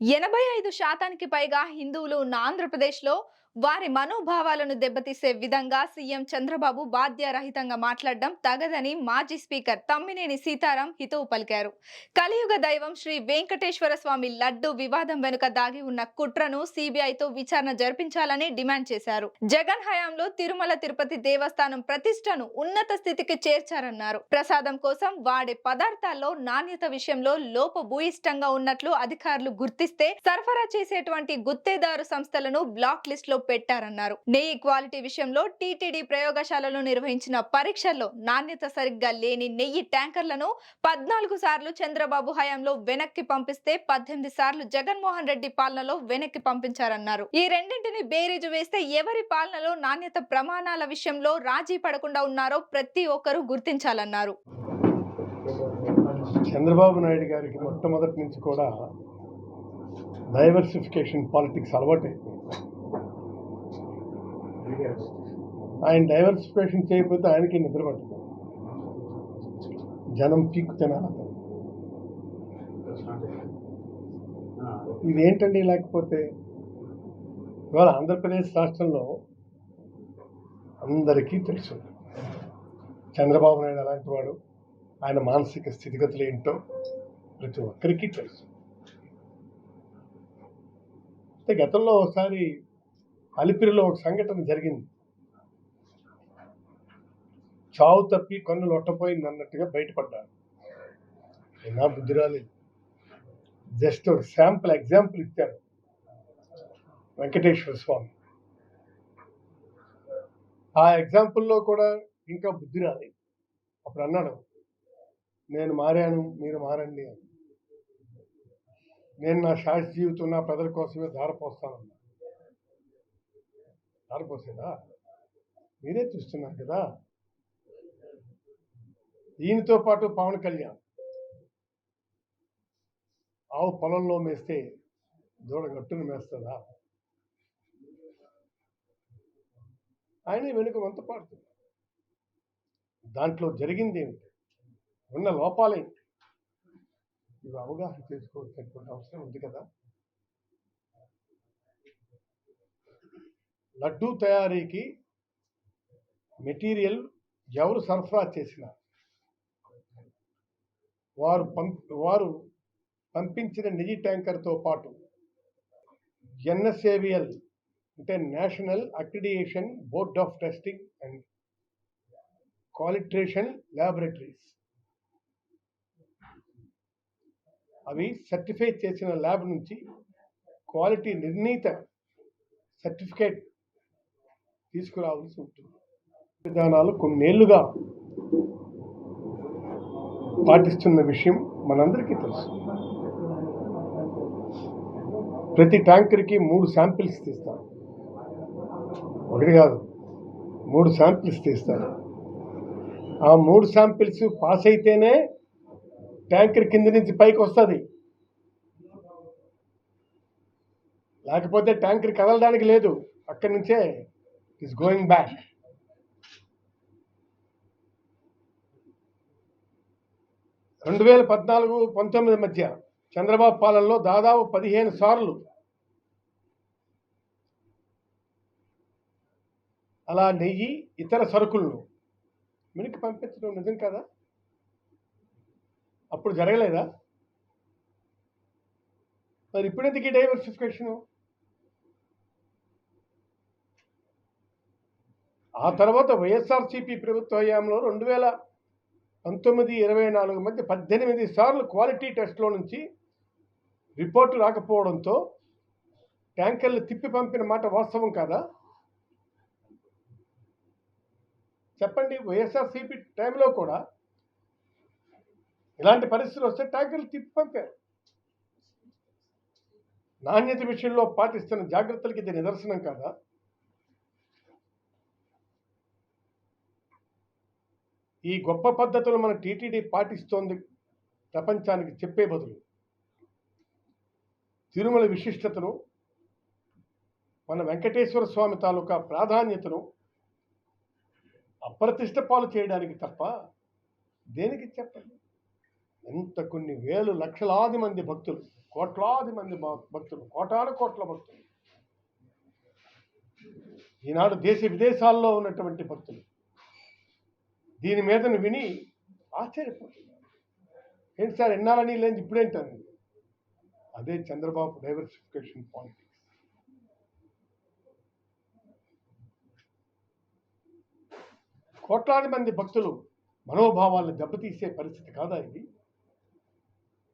ఎనభై ఐదు శాతానికి పైగా హిందువులు ఉన్న ఆంధ్రప్రదేశ్లో వారి మనోభావాలను దెబ్బతీసే విధంగా సీఎం చంద్రబాబు బాధ్యరహితంగా మాట్లాడడం తగదని మాజీ స్పీకర్ తమ్మినేని సీతారాం హితవు పలికారు. కలియుగ దైవం శ్రీ వెంకటేశ్వర స్వామి లడ్డు వివాదం వెనుక దాగి ఉన్న కుట్రను సిబిఐతో విచారణ జరిపించాలని డిమాండ్ చేశారు. జగన్ హయాంలో తిరుమల తిరుపతి దేవస్థానం ప్రతిష్టను ఉన్నత స్థితికి చేర్చారన్నారు. ప్రసాదం కోసం వాడే పదార్థాల్లో నాణ్యత విషయంలో లోపభూయిష్టంగా ఉన్నట్లు అధికారులు గుర్తిస్తే సరఫరా చేసేటువంటి గుత్తేదారు సంస్థలను బ్లాక్ లిస్ట్లో పెట్టారన్నారు. నెయ్యి క్వాలిటీ విషయంలో టీటీడీ ప్రయోగశాలలో నిర్వహించిన పరీక్షల్లో నాణ్యత సరిగ్గా లేని నెయ్యి ట్యాంకర్లను పద్నాలుగు సార్లు చంద్రబాబు హయాంలో వెనక్కి పంపిస్తే పద్దెనిమిది సార్లు జగన్మోహన్ రెడ్డి పాలనలో వెనక్కి పంపించారన్నారు. ఈ రెండింటిని బేరీజు వేస్తే ఎవరి పాలనలో నాణ్యత ప్రమాణాల విషయంలో రాజీ పడకుండా ఉన్నారో ప్రతి ఒక్కరూ గుర్తించాలన్నారు. చంద్రబాబు నాయుడు గారికి మొట్టమొదటి నుంచి కూడా డైవర్సిఫికేషన్ పాలిటిక్స్ అలవాటైపోయింది. ఆయన డైవర్సిఫికేషన్ చేయకపోతే ఆయనకి నిద్ర పట్టదు. జనం పీక్కు తినాలి ఇదేంటండి లేకపోతే? ఇవాళ ఆంధ్రప్రదేశ్ రాష్ట్రంలో అందరికీ తెలుసు. చంద్రబాబు నాయుడు అలాంటి వాడు ఆయన మానసిక స్థితిగతులు ఏంటో ప్రతి ఒక్కరికి తెలుసు. అయితే గతంలో ఒకసారి అలిపిరిలో ఒక సంఘటన జరిగింది. చావు తప్పి కన్ను లొట్టపోయింది అన్నట్టుగా బయటపడ్డాడు. అయినా బుద్ధి రాలేదు. జస్ట్ ఒక శాంపుల్ ఎగ్జాంపుల్ ఇచ్చారు వెంకటేశ్వర స్వామి. ఆ ఎగ్జాంపుల్లో కూడా ఇంకా బుద్ధి రాలేదు. అప్పుడు అన్నాడు నేను మారాను మీరు మారండి అని. నేను నా శాస్త్ర జీవితం నా ప్రజల కోసమే ధారపోస్తానన్నా ధారపోసేదా మీరే చూస్తున్నారు కదా. ఈయనతో పాటు పవన్ కళ్యాణ్ ఆవు పొలంలో మేస్తే దూడ గట్టును మేస్తుందా ఆయన వెనుక వంత పాడుతుంది దాంట్లో జరిగింది ఏమిటి? ఉన్న లోపాలేంటి ఇవి అవగాహన చేసుకోవాల్సినటువంటి అవసరం ఉంది కదా. లడ్డూ తయారీకి మెటీరియల్ ఎవరు సరఫరా చేసిన వారు పంప్ వారు పంపించిన నిజీ ట్యాంకర్తో పాటు ఎన్ఎస్ఏవిఎల్ అంటే national accreditation board of testing and calibration laboratories అవి సర్టిఫై చేసిన ల్యాబ్ నుంచి క్వాలిటీ నిర్ణీత సర్టిఫికేట్ తీసుకురావాల్సి ఉంటుంది. విధానాలు కొన్నేళ్ళుగా పాటిస్తున్న విషయం మనందరికీ తెలుసు. ప్రతి ట్యాంకర్కి మూడు శాంపిల్స్ తీస్తారు. ఒకటి కాదు మూడు శాంపిల్స్ తీస్తారు. ఆ మూడు శాంపిల్స్ పాస్ అయితేనే ట్యాంకర్ కింద నుంచి పైకి వస్తుంది. లేకపోతే ట్యాంకర్ కదలడానికి లేదు. అక్కడి నుంచే ఇస్ గోయింగ్ back. రెండు వేల పద్నాలుగు పంతొమ్మిది మధ్య చంద్రబాబు పాలనలో దాదాపు పదిహేను సార్లు అలా నెయ్యి ఇతర సరుకులను మినికి పంపించడం నిజం కదా? అప్పుడు జరగలేదా? మరి ఇప్పుడు ఎందుకు ఈ డైవర్సిఫికేషను? ఆ తర్వాత వైఎస్ఆర్సీపీ ప్రభుత్వ హయాంలో రెండు వేల పంతొమ్మిది ఇరవై నాలుగు మధ్య పద్దెనిమిది సార్లు క్వాలిటీ టెస్ట్లో నుంచి రిపోర్టు రాకపోవడంతో ట్యాంకర్లు తిప్పి పంపిన మాట వాస్తవం కాదా? చెప్పండి వైఎస్ఆర్సీపీ టైంలో కూడా ఇలాంటి పరిస్థితులు వస్తే ట్యాంకర్లు తిప్పి పంపారు. నాణ్యత విషయంలో పాటిస్తున్న జాగ్రత్తలకి ఇది నిదర్శనం కాదా? ఈ గొప్ప పద్ధతులు మన టీటీడీ పాటిస్తోంది ప్రపంచానికి చెప్పే బదులు. తిరుమల విశిష్టతను మన వెంకటేశ్వర స్వామి తాలూకా ప్రాధాన్యతను అప్రతిష్ట పాలు చేయడానికి తప్ప దేనికి చెప్పండి? ఎంత కొన్ని వేలు లక్షలాది మంది భక్తులు కోట్లాది మంది భ- భక్తులు కోటాను కోట్ల భక్తులు. ఈనాడు దేశ విదేశాల్లో ఉన్నటువంటి భక్తులు దీని మీదను విని ఆశ్చర్యపోతున్నారు ఏంటి సార్ ఎన్నాలని లేని ఇప్పుడేంటాను అదే చంద్రబాబు డైవర్సిఫికేషన్ పాలిటిక్స్ కోట్లాది మంది భక్తులు మనోభావాలను దెబ్బతీసే పరిస్థితి కాదా ఇది?